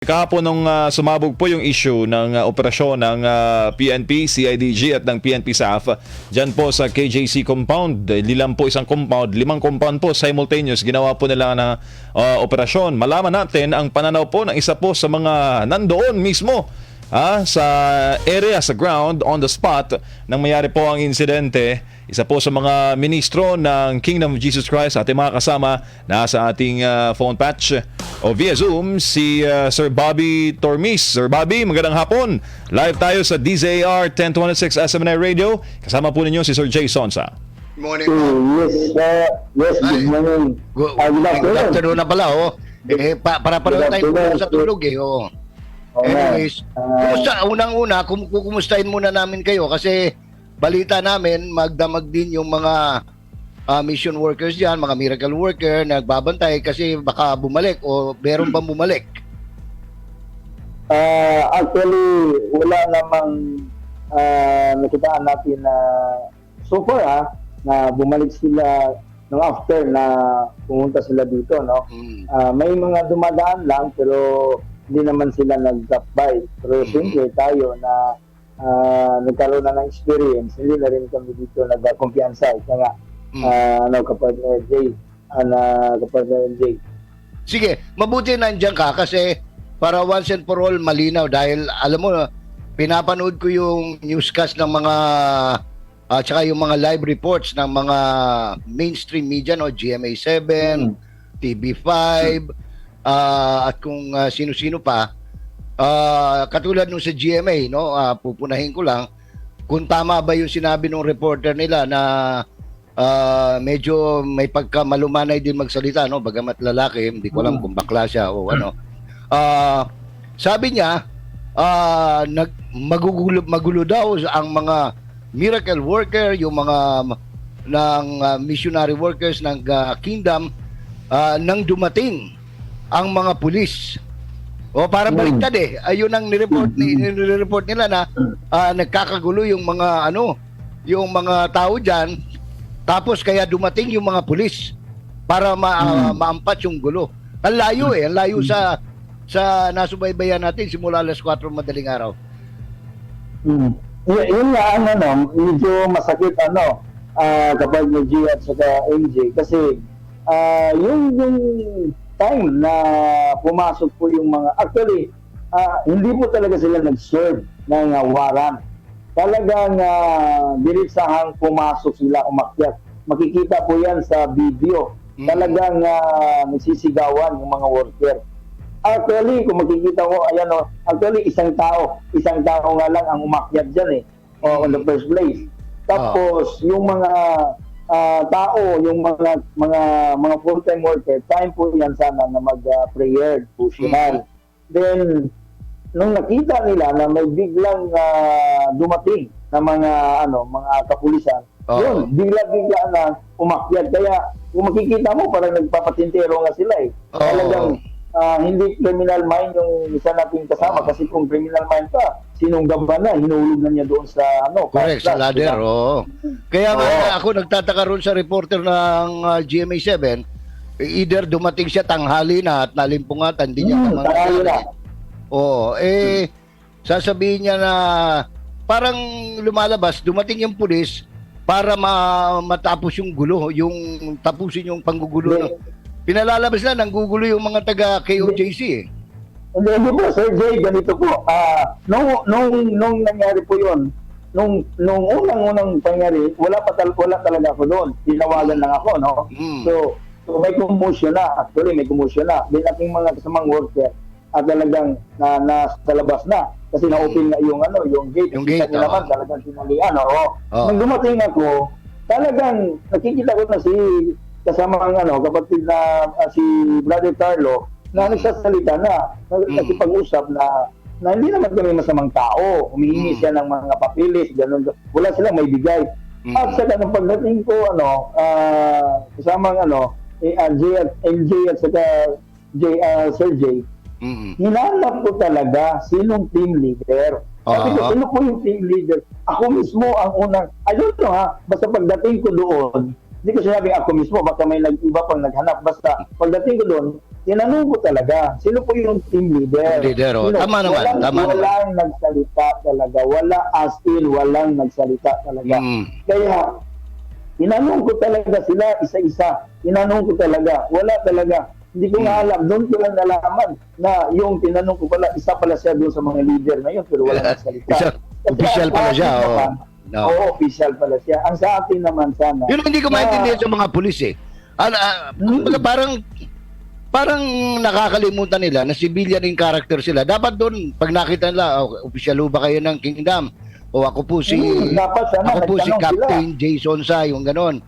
Kahapon nung ah, sumabog po yung issue ng ah, operasyon ng ah, PNP, CIDG at ng PNP SAF dyan po sa KJC compound. Lilang po isang compound, limang compound po simultaneous ginawa po nila na ah, operasyon. Malaman natin ang pananaw po ng isa po sa mga nandoon mismo ah, sa area, sa ground, on the spot nang mayari po ang insidente. Isa po sa mga ministro ng Kingdom of Jesus Christ, ating mga kasama na sa ating ah, phone patch o via Zoom, si ah, Sir Bobby Tormis. Sir Bobby, magandang hapon. Live tayo sa DZAR 1026 SMNI Radio. Kasama po ninyo si Sir Jay Sonsa. Morning, Mm, yes, uh, yes, good morning. Good, good good afternoon. na pala, oh. Eh, pa, para pala tayo sa tulog, eh, oh. Anyways, Ah, kumusta, unang-una, kum kukumustahin muna namin kayo kasi balita namin, magdamag din yung mga ah, mission workers diyan, mga miracle worker, nagbabantay kasi baka bumalik o meron bang bumalik? ah, actually, wala namang uh, nakitaan natin na so far ah, na bumalik sila nung after na pumunta sila dito, no? Hmm. Ah, may mga dumadaan lang pero hindi naman sila nag-drop by. Pero siyempre tayo na ah, nagkaroon na ng experience, hindi na rin kami dito nagkumpiyansa. Ika nga, Mm. ah, ano, kapag uh, Jay, ana, kapag uh, Jay. Sige, mabuti nandiyan ka kasi para once and for all malinaw dahil alam mo pinapanood ko yung newscast ng mga at saka yung mga live reports ng mga mainstream media no GMA7, Mm. TV5 ah, at kung ah, sino-sino pa Ah, katulad nung sa GMA no ah, pupunahin ko lang kung tama ba yung sinabi ng reporter nila na ah, medyo may pagkamalumanay din magsalita no bagamat lalaki hindi ko alam Mm. kung bakla siya o ano Ah, sabi niya ah, nag magugulo magulo daw ang mga miracle worker yung mga ng ah, missionary workers ng ah, kingdom ah, nang dumating ang mga pulis o para Mm. baliktad eh. Ayun ang nireport ni nireport nila na ah, nagkakagulo yung mga ano, yung mga tao diyan. Tapos kaya dumating yung mga pulis para ma ah, maampat yung gulo. Ang layo eh, ang layo sa sa nasubaybayan natin simula alas 4 madaling araw. Mm. Y- yun nga, ano, no, medyo masakit, ano, ah, kapag may G at saka MJ. Kasi, ah, yung, yung time na pumasok po yung mga, actually, ah, hindi po talaga sila nag-serve ng ah, warrant. Talagang uh, diritsahang pumasok sila, umakyat. Makikita po yan sa video. Mm. Talagang ah, nagsisigawan yung mga worker. Actually, kung makikita ko, ayan o, actually, isang tao, isang tao nga lang ang umakyat dyan eh, o, in the first place. Tapos, yung mga ah, tao, yung mga mga mga full-time worker, time po yan sana na mag-prayer, devotional. Then, nung nakita nila na may biglang ah, dumating na mga ano mga kapulisan, Oo. yun, bigla-bigla na umakyat. Kaya, kung makikita mo, parang nagpapatintero nga sila eh. Oo. Talagang ah, hindi criminal mind yung isa nating kasama kasi kung criminal mind ka, sinunggab na, hinulog na niya doon sa ano, Correct, sa ladder, oo. Kaya nga Oo. ako nagtataka ron sa reporter ng ah, GMA7, either dumating siya tanghali na at nalimpungatan, hindi niya Hmm, pa tanghali na. Oo, eh sasabihin niya na parang lumalabas, dumating yung pulis para ma- matapos yung gulo, yung tapusin yung panggugulo. Hindi. Pinalalabas na, nanggugulo yung mga taga KOJC eh. Hindi, hindi po, Sir Jay, ganito po. Ah, nung, nung, nung nangyari po yun, nung, nung unang-unang pangyari, wala pa tal- wala talaga ako doon. Tinawagan lang ako, no? Mm. So, so may commotion na. Actually, may commotion na. Din ating mga kasamang worker at talagang na, nasa labas na. Kasi na-open na yung ano, yung gate. Yung gate, oo. naman, talagang sinalian, oo. Oo. Nung dumating ako, talagang nakikita ko na si kasama ang ano, kapatid na ah, si Brother Carlo na Mm. nagsasalita na, na Mm. nakipag-usap na na hindi naman kami masamang tao. Humihingi Mm. siya ng mga papilis, ganun. Wala silang may bigay. Mm. At saka nung pagdating ko, ano, ah, kasamang ano, eh, ah, J at MJ at saka J, ah, Sir J, Mm. hinanap ko talaga sinong team leader. Sabi ko, sino po yung team leader? Ako mismo ang unang, I don't know ha, basta pagdating ko doon, hindi ko sinabing ako mismo, baka may nag-iba pang naghanap. Basta pagdating ko doon, tinanong ko talaga, sino po yung team leader? Team leader, oh. Sino? Tama naman, walang, tama naman. walang nagsalita talaga. Wala as in, walang nagsalita talaga. Mm. Kaya, tinanong ko talaga sila isa-isa. Tinanong ko talaga. Wala talaga. Hindi ko nga alam. Doon ko lang nalaman na yung tinanong ko pala, isa pala siya doon sa mga leader na yun, pero wala nagsalita. Isa, official pala siya, naman, No. Oo, official pala siya. Ang sa atin naman sana. Yun ang hindi ko na- maintindihan sa mga pulis eh. Ano, ah, Hmm. kumbaga parang parang nakakalimutan nila na civilian in character sila. Dapat doon, pag nakita nila, oh, official ba kayo ng Kingdom? O ako po si Hmm, dapat sana ako po si Captain Jason Sa, yung ganon.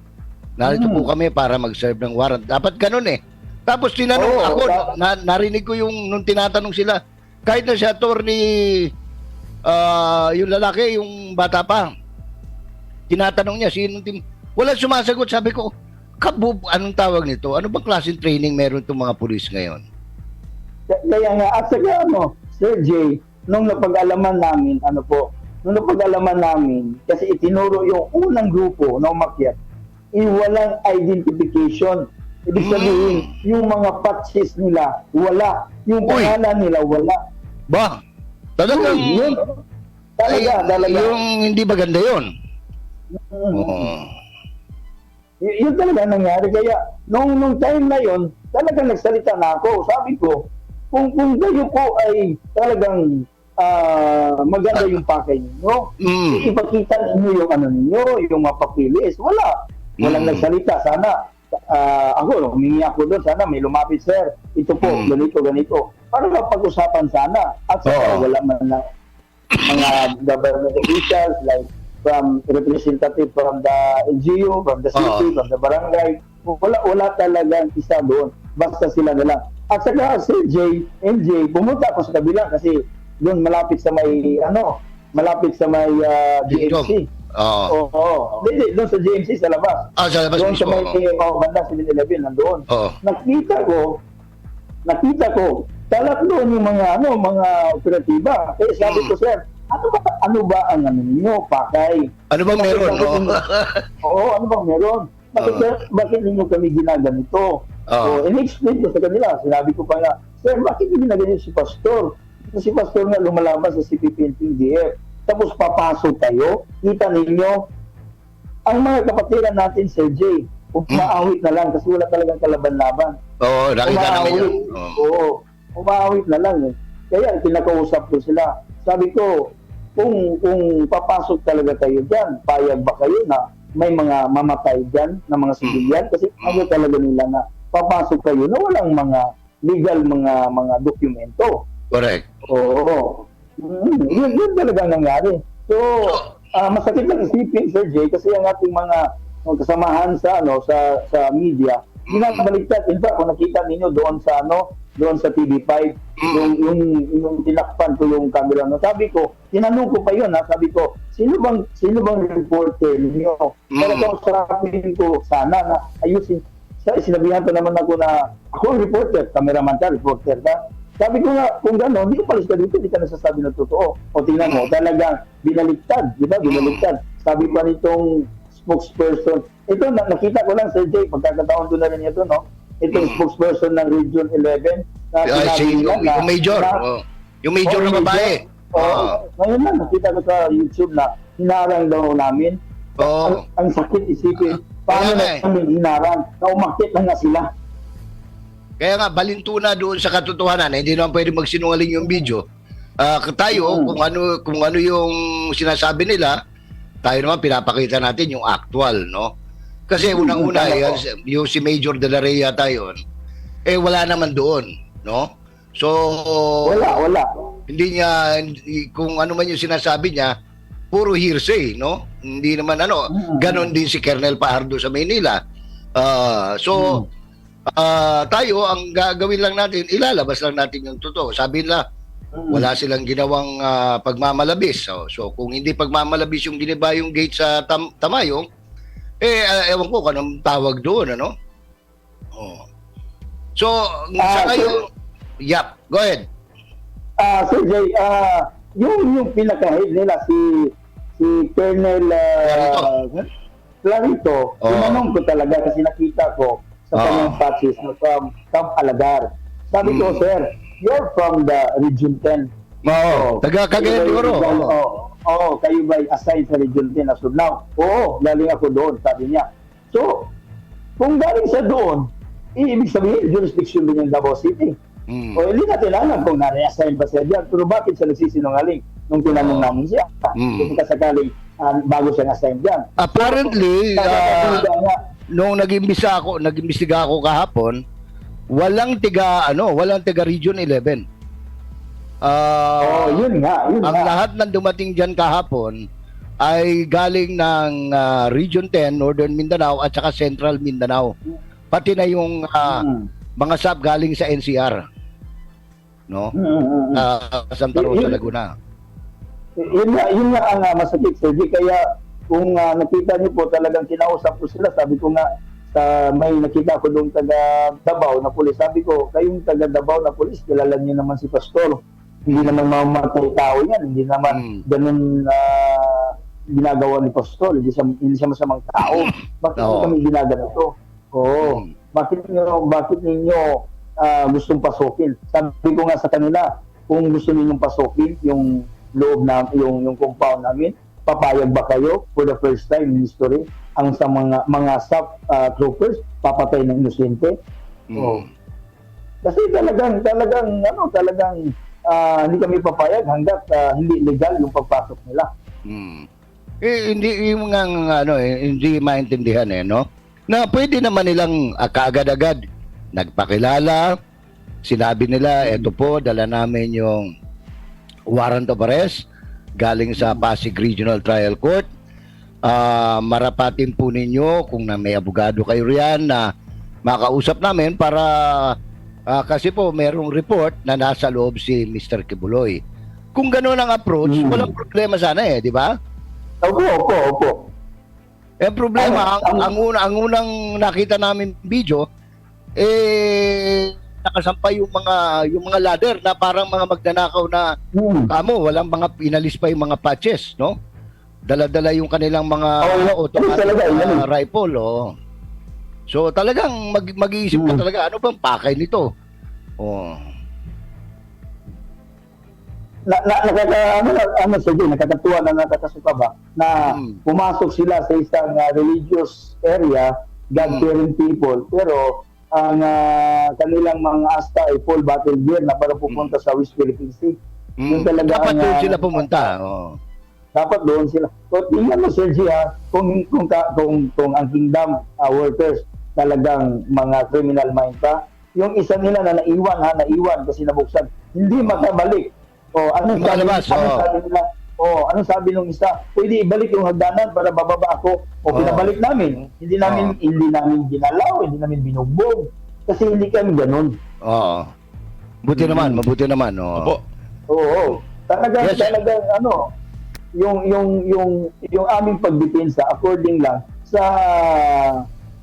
Narito Hmm. po kami para mag-serve ng warrant. Dapat ganon eh. Tapos tinanong Oo, ako, dapat. na, narinig ko yung nung tinatanong sila, kahit na si attorney, ah, yung lalaki, yung bata pa, tinatanong niya, sino team? Wala sumasagot. Sabi ko, kabub, anong tawag nito? Ano bang klaseng training meron itong mga pulis ngayon? Kaya nga, at saka ano, Sir Jay, nung napag-alaman namin, ano po, nung napag-alaman namin, kasi itinuro yung unang grupo na umakyat, eh, walang identification. Ibig Mm. sabihin, yung mga patches nila, wala. Yung Uy. pangalan nila, wala. Ba? Talagang, Yun. Talaga, talaga. yung hindi maganda yun. Mm. Oo. Y- yun talaga nangyari. Kaya, nung, nung time na yun, talagang nagsalita na ako. Sabi ko, kung, kung kayo po ay talagang ah, maganda yung pakay ninyo, Mm. ipakita ninyo yung ano ninyo, yung mapapilis. Wala. Walang Mm. nagsalita. Sana, ah, ako, humingi ako doon. Sana may lumapit, sir. Ito po, Mm. ganito, ganito. Para pag-usapan sana. At saka Oo. wala man na mga government officials like from representative from the LGU, from the city, Oo. from the barangay. Wala, wala talagang isa doon. Basta sila na lang. At saka si J, MJ, pumunta ako sa kabila kasi doon malapit sa may, ano, malapit sa may ah, GMC. Oo. Oo. Oh, Hindi, doon sa GMC sa labas. Ah, sa labas Doon sa mismo. may oh, banda 7-Eleven, nandoon. Oo. Nakita ko, nakita ko, talat doon yung mga, ano, mga operatiba. Kaya sabi Hmm. ko, sir, ano ba, ano ba ang ano ninyo, pakay? Ano bang meron? Bakit Oo. ninyo- Oo, ano bang meron? Bakit, sir, bakit ninyo kami ginaganito? Oo. So, in-explain ko sa kanila, sinabi ko pa nga, sir, bakit hindi ginaganito si Pastor? Kasi si Pastor nga lumalaban sa CPP and PDF. Tapos papasok kayo, kita ninyo, ang mga kapatiran natin, Sir Jay, umaawit na lang kasi wala talagang kalaban-laban. Oo, nakita namin yun. Oo. Umaawit na lang eh. Kaya kinakausap ko sila. Sabi ko, kung kung papasok talaga kayo dyan, payag ba kayo na may mga mamatay dyan na mga sibilyan? Kasi ano talaga nila na papasok kayo na walang mga legal mga mga dokumento. Correct. Oo. Mm, yun, yun talaga ang nangyari. So, ah, masakit lang isipin, Sir Jay, kasi ang ating mga mga kasamahan sa ano sa sa media, ginabaliktad. In fact, kung nakita ninyo doon sa ano, doon sa TV5, yung, yung, yung tinakpan ko yung camera, no, sabi ko, tinanong ko pa yun, ha, sabi ko, sino bang, sino bang reporter? Para Mm. kausapin ko sana na ayusin. Sa, sinabihan pa naman ako na, ako reporter, cameraman ka, reporter ka. Sabi ko nga, kung gano'n, hindi ko palis ka dito, hindi ka nasasabi ng totoo. O tingnan mo, talagang binaliktad, di ba? Binaliktad. Sabi pa nitong spokesperson, ito, na, nakita ko lang, Sir Jay, pagkakataon doon na rin ito, no? Itong spokesperson ng Region 11, na Ay, sinabi si, nila yung, na- yung major. na- Oo. Yung major Oo, na babae. Oo. Oo. Ngayon lang, nakita ko sa YouTube na hinarang daw namin. Oo. Ang, ang sakit isipin, paano Kaya nga eh. na namin hinarang? Na umakit na nga sila. Kaya nga, balintuna doon sa katotohanan, hindi naman pwede magsinungaling yung video. Ah, tayo, Mm. kung ano kung ano yung sinasabi nila, tayo naman pinapakita natin yung actual, no? Kasi unang-una, yan, po. yung si Major De La Rey yata yun, eh wala naman doon, no? So, Wala, wala. hindi niya, hindi- kung ano man yung sinasabi niya, puro hearsay, no? Hindi naman ano, ganon din si Colonel Paardo sa Maynila. Ah, so, ah, tayo, ang gagawin lang natin, ilalabas lang natin yung totoo. Sabi nila, Mm. wala silang ginawang ah, pagmamalabis. So, so, kung hindi pagmamalabis yung giniba yung gate sa Tam- Tamayong, eh, ah, ewan ko kung anong tawag doon, ano? Oh. So, sa Ah, kayo, yap, go ahead. Ah, Sir Jay, ah, yung yung pinaka-head nila si si Colonel uh, Clarito, tinanong ko talaga kasi nakita ko sa Oo. kanyang patches na from Camp Alagar. Sabi ko, Mm. sir, you're from the Region 10. Oo, taga Cagayan de Oro. Oo, Oo. oo, oo, kayo ba assigned sa Region 10 as of now? Oo, galing ako doon, sabi niya. So, kung galing sa doon, ibig sabihin, jurisdiction din yung Davao City. Mm. O hindi natin alam kung na-reassign ba siya diyan. Pero bakit siya nagsisinungaling nung tinanong Oo. namin siya? Mm. Kung kasakaling ah, bago siya na-assign diyan. Apparently, ah, Nakakaduda nga. nung nag-imbisa ako, nag-imbestiga ako kahapon, walang tiga ano, walang tiga Region 11. Ah, Oo, yun nga, yun ang nga. lahat ng dumating diyan kahapon ay galing ng ah, Region 10, Northern Mindanao at saka Central Mindanao. Pati na yung ah, Mm. mga sub galing sa NCR. No? Mm, mm, mm. Ah, Santa Rosa, Laguna. yun nga, yun nga ang uh, masakit, Sir G. Kaya kung ah, nakita niyo po talagang kinausap ko sila, sabi ko nga, sa may nakita ko doon taga Davao na pulis, sabi ko, kayong taga Davao na pulis, kilala niyo naman si Pastor. Hindi naman mamamatay tao yan, hindi naman Mm. ganun ah, ginagawa ni Pastor, hindi siya, hindi siya masamang tao. Bakit Oo. kami ginagawa Oo. Mm. Bakit niyo bakit ninyo ah, gustong pasukin? Sabi ko nga sa kanila, kung gusto ninyong pasukin yung loob na yung yung compound namin, papayag ba kayo for the first time in history ang sa mga mga sub ah, troopers papatay ng inosente? Mm. Oo. Kasi talagang talagang ano, talagang ah, hindi kami papayag hangga't ah, hindi legal yung pagpasok nila. Mm. Eh, hindi yung mga ano eh, hindi maintindihan eh, no? Na pwede naman nilang ah, kaagad-agad nagpakilala, sinabi nila, eto po, dala namin yung warrant of arrest galing sa Pasig Regional Trial Court. Ah, marapatin po ninyo kung na may abogado kayo riyan na makausap namin para ah, kasi po merong report na nasa loob si Mr. Kibuloy. Kung gano'n ang approach, Mm. walang problema sana eh, di ba? Opo, opo, opo. Eh problema, ang, Ang- ang- ang, una, ang unang nakita namin video, eh nakasampay yung mga yung mga ladder na parang mga magnanakaw na Hmm. kamo, walang mga pinalis pa yung mga patches, no? Dala-dala yung kanilang mga Oh, talaga, na yun. rifle, oh. So talagang mag, mag-iisip ka Hmm. talaga, ano bang pakay nito? Oh. na, na, nakaka, ano, na- ano, sige, nakakatuwa na nakakasuka ba, na Mm. pumasok sila sa isang ah, religious area, God-fearing people, pero ang ah, kanilang mga asta ay full battle gear na para pupunta sa West Philippine Sea. Yun Mm. talaga Dapat ang, doon ah, sila pumunta. Oh. Dapat doon sila. So, tingnan mo, Sergio, ha, kung, kung, ka- kung, kung ang kingdom ah, workers talagang mga criminal mind pa, yung isa nila na naiwan, ha, naiwan kasi nabuksan, hindi makabalik. O, Hindi sabi, malabas, anong oo. sabi nila? O, anong sabi nung isa? Pwede ibalik yung hagdanan para bababa ako. O, Oo. pinabalik namin. Hindi namin, Oo. hindi namin ginalaw, hindi namin binugbog. Kasi hindi kami ganun. Oo. Buti naman, mabuti naman. Oh. Opo. Oo. Talagang Yes. talagang ano, yung yung yung yung aming pagdepensa according lang sa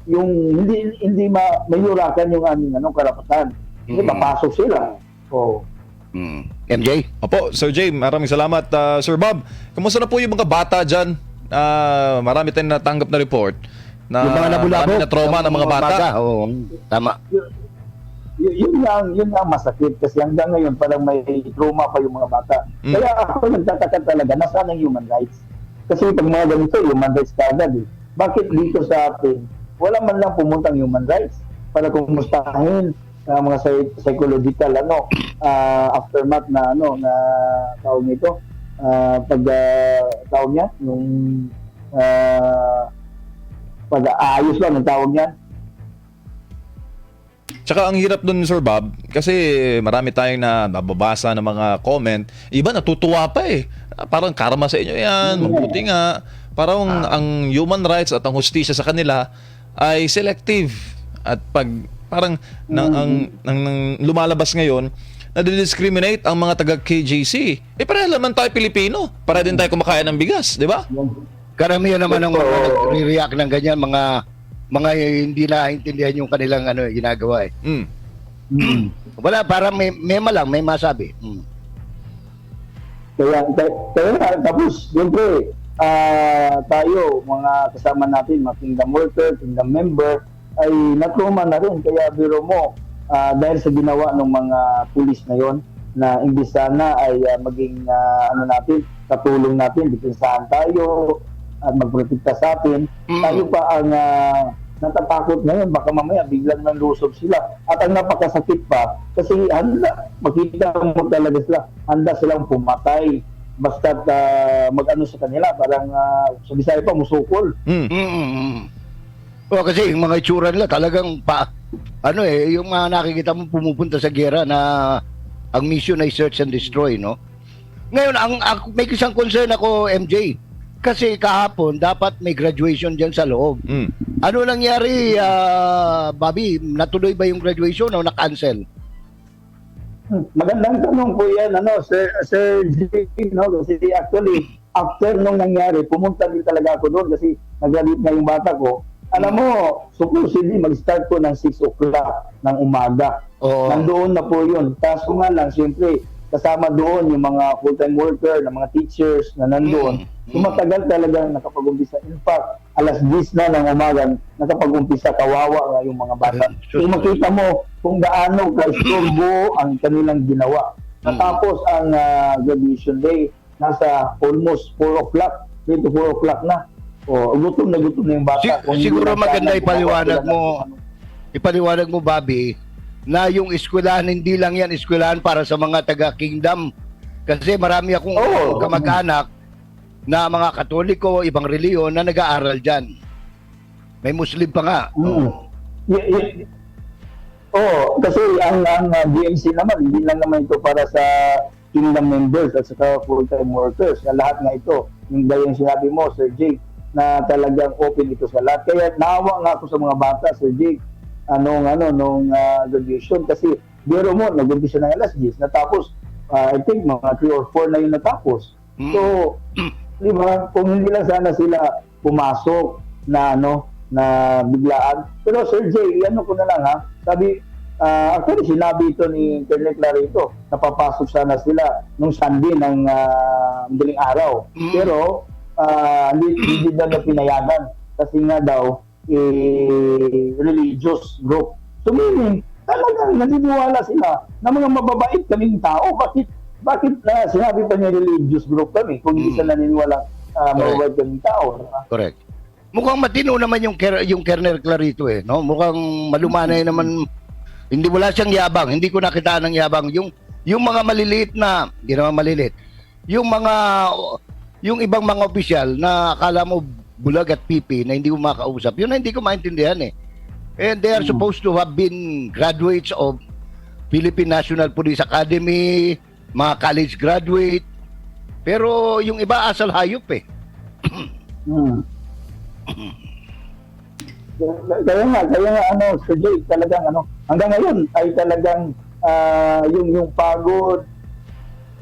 yung hindi hindi ma mayurakan yung aming ano karapatan. Hindi Mm. papasok sila. Oo. Mm. MJ? Opo, Sir Jay, maraming salamat. Ah, Sir Bob, kamusta na po yung mga bata dyan? Ah, marami tayong natanggap na report na yung mga nabulabo. marami na trauma ng mga bata. Oo, tama. Y- yun lang yun lang masakit kasi hanggang ngayon parang may trauma pa yung mga bata. Mm. Kaya ako nagtataka talaga nasaan ang human rights? Kasi pag mga ganito human rights kagad eh. Bakit dito sa atin wala man lang pumuntang human rights para kumustahin ang mga psy- psychological ano ah, aftermath na ano na tawag nito ah, pag ah, tawag niya yung ah, pag-aayos lang ang tawag niyan Tsaka ang hirap dun, Sir Bob, kasi marami tayong na nababasa ng mga comment. Iba natutuwa pa eh. Parang karma sa inyo yan, mabuti nga. Parang ang human rights at ang hustisya sa kanila ay selective. At pag parang nang, ang, nang, nang lumalabas ngayon, nadidiscriminate ang mga taga KJC. Eh pareha naman tayo Pilipino. Para din tayo kumakain ng bigas, di ba? Karamihan naman ng mga nagre-react ng ganyan, mga mga hindi naintindihan yung kanilang ano eh, ginagawa eh. Mm. Mm. Wala, parang may, may malang, may masabi. Mm. Kaya, kaya, kaya tapos, siyempre, ah, tayo, mga kasama natin, mga kingdom worker, kingdom member, ay natruma na rin. Kaya biro mo, ah, dahil sa ginawa ng mga pulis na yon na imbis sana ay ah, maging ah, ano natin, katulong natin, depensahan tayo at magprotekta sa atin, Mm. tayo pa ang ah, natatakot ngayon, baka mamaya biglang nanlusob sila. At ang napakasakit pa, kasi handa, makita mo talaga sila, handa silang pumatay basta mag-ano sa kanila, parang uh, sa Bisaya pa, musukol. Mm. Mm. O kasi yung mga itsura nila talagang pa ano eh yung mga nakikita mo pumupunta sa gera na ang mission ay search and destroy no. Ngayon ang, ang may isang concern ako MJ kasi kahapon dapat may graduation diyan sa loob. Mm. Ano nangyari ah, Bobby? Natuloy ba yung graduation o na-cancel? Magandang tanong po yan, ano, Sir, Sir G, no? Kasi actually, after nung nangyari, pumunta din talaga ako doon kasi nagalit na yung bata ko. Alam mo, supposedly mag-start ko ng 6 o'clock ng umaga. Oo. Nandoon na po yun. Kaso nga lang, siyempre, kasama doon yung mga full-time worker, na mga teachers na nandoon. Mm. So matagal talaga nakapag-umpisa. In fact, alas 10 na ng umaga, nakapag-umpisa, kawawa nga yung mga bata. So makita mo kung gaano ka-istorbo ang kanilang ginawa. Mm. Natapos ang ah, graduation day, nasa almost 4 o'clock, 3 to 4 o'clock na. O, gutom na gutom na yung bata. Si- Kung siguro maganda gumawa ipaliwanag mo. Ipaliwanag mo Bobby na yung eskwelahan hindi lang yan eskwelahan para sa mga taga Kingdom kasi marami akong Oo. kamag-anak na mga katoliko, ibang reliyon na nag-aaral dyan. May Muslim pa nga. Mm. Y- y- Oo, kasi ang, ang uh, DMC naman, hindi lang naman ito para sa kingdom members at saka full-time workers. Na lahat na ito, yung gaya yung sinabi mo, Sir Jake, na talagang open ito sa lahat. Kaya naawa nga ako sa mga bata, Sir Jake, anong ano, nung uh, graduation. Kasi, biro mo, nag-umpisa ng alas 10, natapos, uh, I think, mga 3 or 4 na yung natapos. Mm. So, di ba, kung hindi lang sana sila pumasok na ano, na biglaan. Pero Sir Jay, ano ko na lang ha, sabi, ah, actually sinabi ito ni Colonel Clarito, napapasok sana sila nung Sunday ng madaling araw. Mm. Pero, ah, hindi, hindi daw na pinayagan kasi nga daw, eh, religious group. So meaning, talagang naniniwala sila na mga mababait kaming tao. Bakit bakit na sinabi pa niya religious group kami kung hindi Mm. sila naniniwala uh, kaming tao. diba? Correct. Mukhang matino naman yung ker- yung Kernel Clarito eh, no? Mukhang malumanay naman hindi wala siyang yabang, hindi ko nakita ng yabang yung yung mga maliliit na, hindi naman maliliit. Yung mga yung ibang mga opisyal na akala mo bulag at pipi na hindi mo makausap, yun na hindi ko maintindihan eh. And they are Mm. supposed to have been graduates of Philippine National Police Academy, mga college graduate. Pero yung iba asal hayop eh. Hmm. Kaya- nga, kaya nga ano, Sir Jay, talagang ano, hanggang ngayon ay talagang ah, yung yung pagod,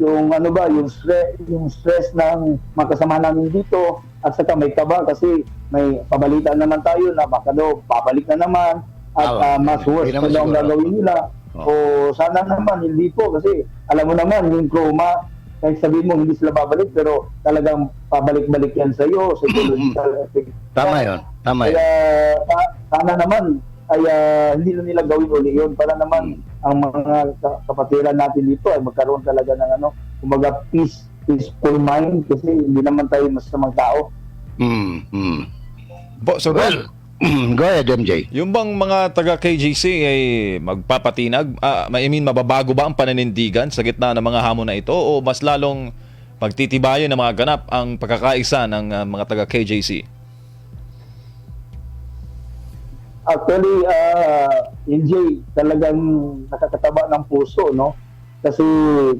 yung ano ba, yung stress, yung stress ng mga kasama namin dito at saka may kaba kasi may pabalitan naman tayo na baka daw babalik na naman at Ah, ah, mas worse na daw ang gagawin nila. Oh. O sana naman hindi po kasi alam mo naman yung trauma kahit sabihin mo hindi sila babalik pero talagang pabalik-balik yan sa iyo psychological effect. Tama yun. Tama yun. Kaya sa- sana naman ay ah, hindi na nila gawin uli yun para naman ang mga ka- kapatiran natin dito ay magkaroon talaga ng ano, kumbaga peace, peaceful mind kasi hindi naman tayo masamang tao. Mm, mm. Po, so, Well, go ahead, MJ. Yung bang mga taga KGC ay magpapatinag? Ah, I mean, mababago ba ang pananindigan sa gitna ng mga hamon na ito o mas lalong pagtitibayan ng mga ganap ang pagkakaisa ng ah, mga taga KJC? Actually, uh, NJ, talagang nakakataba ng puso, no? Kasi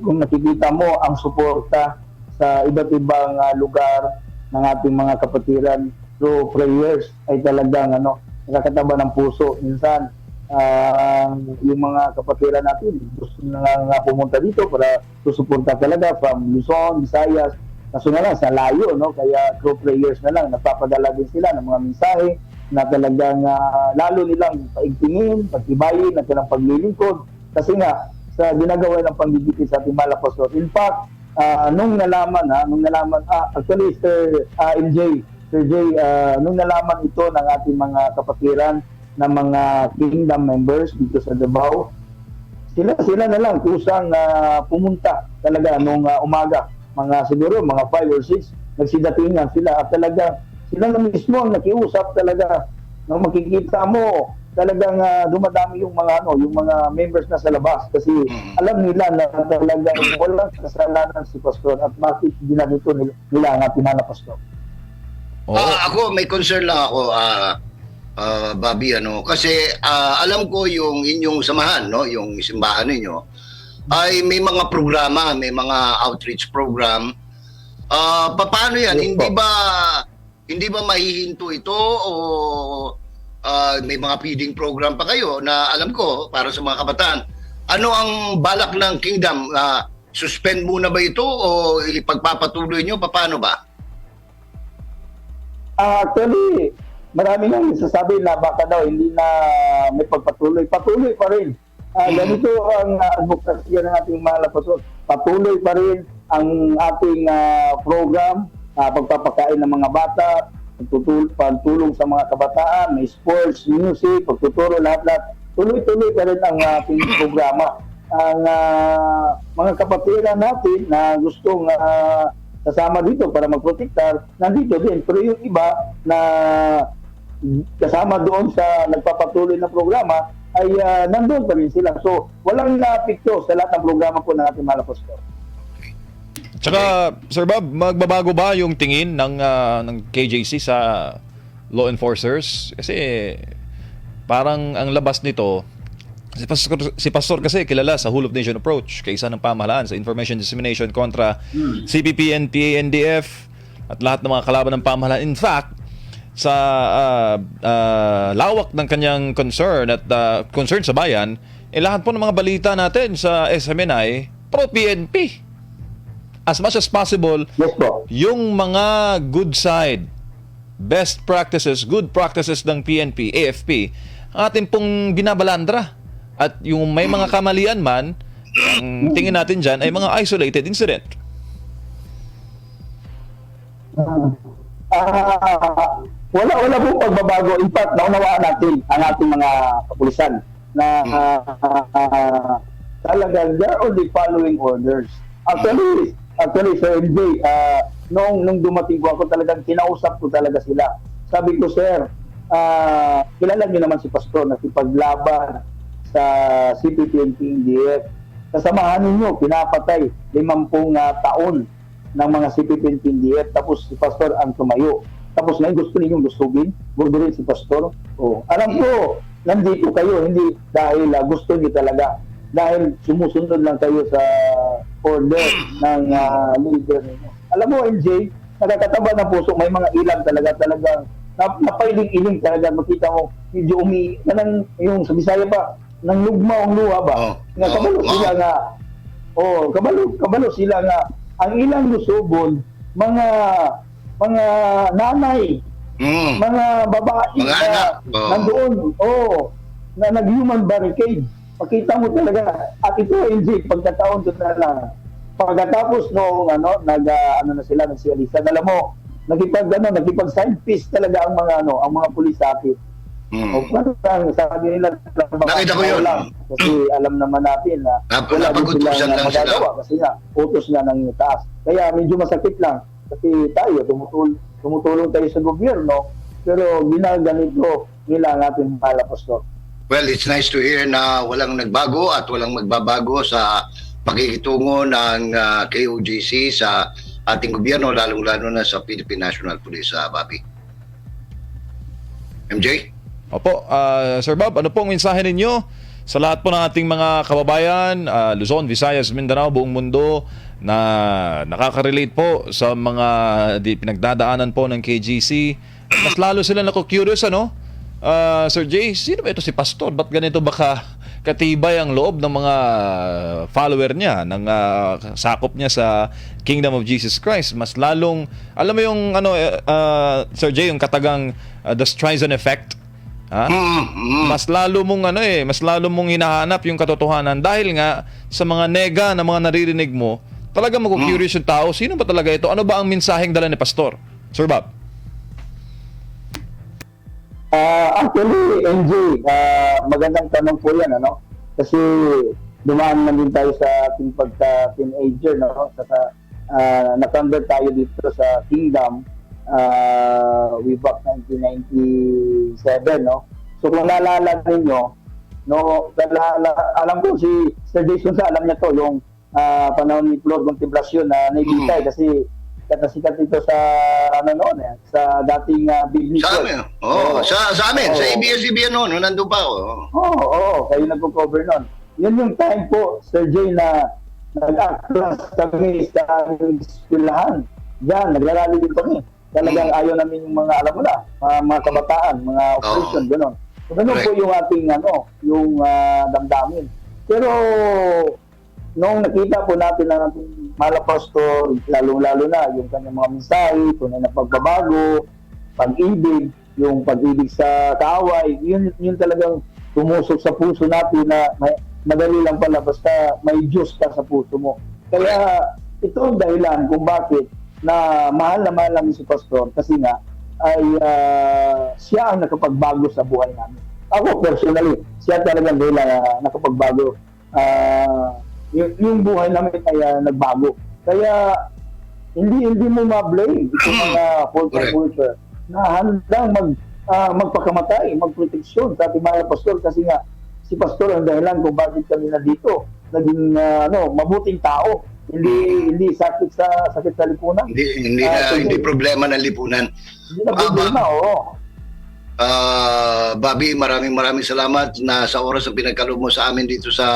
kung nakikita mo ang suporta sa iba't ibang ah, lugar ng ating mga kapatiran through prayers ay talagang ano, nakakataba ng puso. Minsan, ah, yung mga kapatiran natin gusto na nga pumunta dito para susuporta talaga from Luzon, Visayas, Kaso na lang, sa layo, no? Kaya through prayers na lang, nagpapadala din sila ng mga mensahe na talagang ah, lalo nilang paigtingin, pagtibayin ang kanilang paglilingkod. Kasi nga, sa ginagawa ng panggigipit sa ating mahal apostol. In fact, ah, nung nalaman, ha, nung nalaman, ah, actually, Sir ah, MJ, Sir Jay, ah, nung nalaman ito ng ating mga kapatiran ng mga kingdom members dito sa Davao, sila sila na lang kusang ah, pumunta talaga nung ah, umaga. Mga siguro mga 5 or 6 nagsidatingan sila. At talaga sila na mismo ang nakiusap talaga. Nung makikita mo talagang ah, dumadami yung mga ano yung mga members na sa labas. Kasi Mhm. alam nila na talaga walang kasalanan si pastor at bakit ginanito nila, nila ang ating pastor Oo. Ah, ako may concern lang ako ah ah, Bobby ano kasi ah, alam ko yung inyong samahan no yung simbahan ninyo ay may mga programa, may mga outreach program. Ah, paano 'yan? Yes hindi ba hindi ba mahihinto ito o ah, may mga feeding program pa kayo na alam ko para sa mga kabataan. Ano ang balak ng kingdom? Ah, suspend muna ba ito o ipagpapatuloy nyo? Paano ba? Ah, actually, marami nang sasabi na baka daw hindi na may pagpatuloy. Patuloy pa rin. Mhm. Ganito ang uh, ng ating mahal na pastor. Patuloy pa rin ang ating ah, program, ah, pagpapakain ng mga bata, pagtutul- pagtulong sa mga kabataan, may sports, music, pagtuturo, lahat-lahat. Tuloy-tuloy pa rin ang ating programa. Ang ah, mga kapatiran natin na gustong ah, kasama dito para magprotektar, nandito din. Pero yung iba na kasama doon sa nagpapatuloy na programa ay ah, nandun pa rin sila. So, walang naapekto sa lahat ng programa po ng ating na pastor. Tsaka, Sir Bob, magbabago ba yung tingin ng, ah, ng KJC sa law enforcers? Kasi parang ang labas nito, si Pastor, si Pastor kasi kilala sa Whole of Nation approach, kaysa ng pamahalaan sa information dissemination kontra CPP, NPA, NDF, at lahat ng mga kalaban ng pamahalaan. In fact, sa ah, ah, lawak ng kanyang concern at ah, concern sa bayan, eh lahat po ng mga balita natin sa SMNI, pro-PNP as much as possible Yes yung mga good side, best practices, good practices ng PNP, AFP, atin pong binabalandra. At yung may mga kamalian man, ang tingin natin dyan ay mga isolated incident. Ah, wala wala pong pagbabago. In fact, naunawaan natin ang ating mga kapulisan na ah, ah, talagang they're only following orders. Actually, actually Sir MJ, ah, nung nung dumating ko ako talagang kinausap ko talaga sila. Sabi ko, sir, ah, kilala niyo naman si Pastor na paglaban sa CPP and PNDF. Kasamahan ninyo, pinapatay limampung ah, taon ng mga CPP and PNDF tapos si Pastor ang tumayo. Tapos ngayon gusto ninyong gustugin, burburin si Pastor. Oh, alam ko, nandito kayo, hindi dahil ah, gusto niyo talaga. Dahil sumusunod lang kayo sa order ng ah, leader ninyo. Alam mo, MJ, nakakataba ng puso, may mga ilang talaga talagang nap- napailing-iling talaga makita mo medyo umi kanang yung sa Bisaya pa nang lugma ang luha ba? Oh. nga kabalo Oh. sila nga. Oh kabalo kabalo sila nga. Ang ilang lusubon mga mga nanay Mm. mga babae Mga na oo. nandoon. Oh na nag-human barricade. Makita mo talaga. At ito NG pagkataon ko na lang. Pagkatapos nung ano nag ah, ano na sila nagsialisa. Alam mo nakipag ano nakipag side piece talaga ang mga ano ang mga pulis sa atin Mm. o parang sabi nila Nakita ko yun. lang kasi alam naman natin na Nap- wala din napag-utusan silang lang sila. magagawa kasi nga utos nga ng taas kaya medyo masakit lang kasi tayo tumutulong tumutulong tayo sa gobyerno pero ginaganito nila ang ating mahal na pastor Well, it's nice to hear na walang nagbago at walang magbabago sa pakikitungo ng ah, KOJC sa ating gobyerno, lalong-lalo na sa Philippine National Police, sa Bobby. MJ? Opo, ah, Sir Bob, ano pong mensahe ninyo sa lahat po ng ating mga kababayan, ah, Luzon, Visayas, Mindanao, buong mundo na nakaka-relate po sa mga di, pinagdadaanan po ng KGC. Mas lalo sila naku-curious, ano? Ah, Sir Jay, sino ba ito si Pastor? Ba't ganito baka katibay ang loob ng mga follower niya, ng ah, sakop niya sa Kingdom of Jesus Christ? Mas lalong, alam mo yung, ano, ah, Sir Jay, yung katagang ah, the Streisand effect? Ha? Mm, mm. Mas lalo mong ano eh, mas lalo mong hinahanap yung katotohanan dahil nga sa mga nega na mga naririnig mo, talaga magku-curious yung tao, sino ba talaga ito? Ano ba ang mensaheng dala ni Pastor? Sir Bob? Ah, actually, NJ, ah, magandang tanong po yan, ano? Kasi dumaan na din tayo sa ating pagka-teenager, no? Sa, sa ah, na-convert tayo dito sa Kingdom uh, way back 1997, no? So kung naalala ninyo, no, alam ko si Sir Jason sa alam niya to, yung ah, panahon ni Flor Monteblacion na naibitay kasi katasikat ito sa ano noon eh, sa dating uh, Big Sa amin. Oh, sa sa amin, sa Oo. ABS-CBN noon, nung nandun pa ako. Oo, oh, oo, kayo nagko-cover nun. Yun yung time po, Sir Jay, na nag-class kami sa aming eskwelahan. Yan, naglalali din kami. Talagang ayaw namin yung mga, alam mo na, mga, mga kabataan, mga operation, gano'n. So, ganun po yung ating, ano, yung ah, damdamin. Pero, nung nakita po natin na natin Mala Pastor, lalo-lalo na yung kanyang mga mensahe, tunay na pagbabago, pag-ibig, yung pag-ibig sa kaaway, yun, yun talagang tumusok sa puso natin na may, madali lang pala basta may Diyos ka sa puso mo. Kaya ito ang dahilan kung bakit na mahal na mahal namin si Pastor kasi nga ay ah, siya ang nakapagbago sa buhay namin. Ako personally, siya talagang dahilan na nakapagbago. Ah, yung, yung buhay namin ay ah, nagbago. Kaya hindi hindi mo ma-blame itong mga culture Correct. culture na handang mag ah, magpakamatay, magproteksyon sa ating mga pastor kasi nga si pastor ang dahilan kung bakit kami na dito naging ah, ano mabuting tao hindi hindi sakit sa sakit sa lipunan Hindi hindi Ah, na, sige. hindi problema ng lipunan. hindi na problema oo Ah, Bobby, maraming maraming salamat na sa oras na pinagkaloob mo sa amin dito sa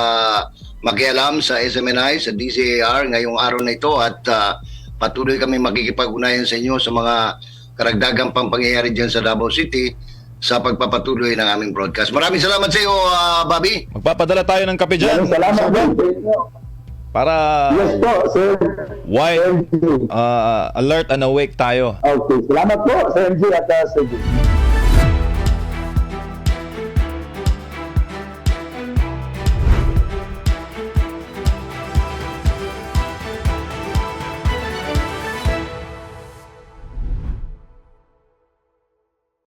Makialam, sa SMNI, sa DCAR ngayong araw na ito at ah, patuloy kami makikipag-unayan sa inyo sa mga karagdagang pang pangyayari dyan sa Davao City sa pagpapatuloy ng aming broadcast. Maraming salamat sa iyo, ah, Bobby. Magpapadala tayo ng kape dyan. Maraming salamat inyo. Para yes po sir MJ. uh, alert and awake tayo. okay salamat po Sir MJ at uh, Sir.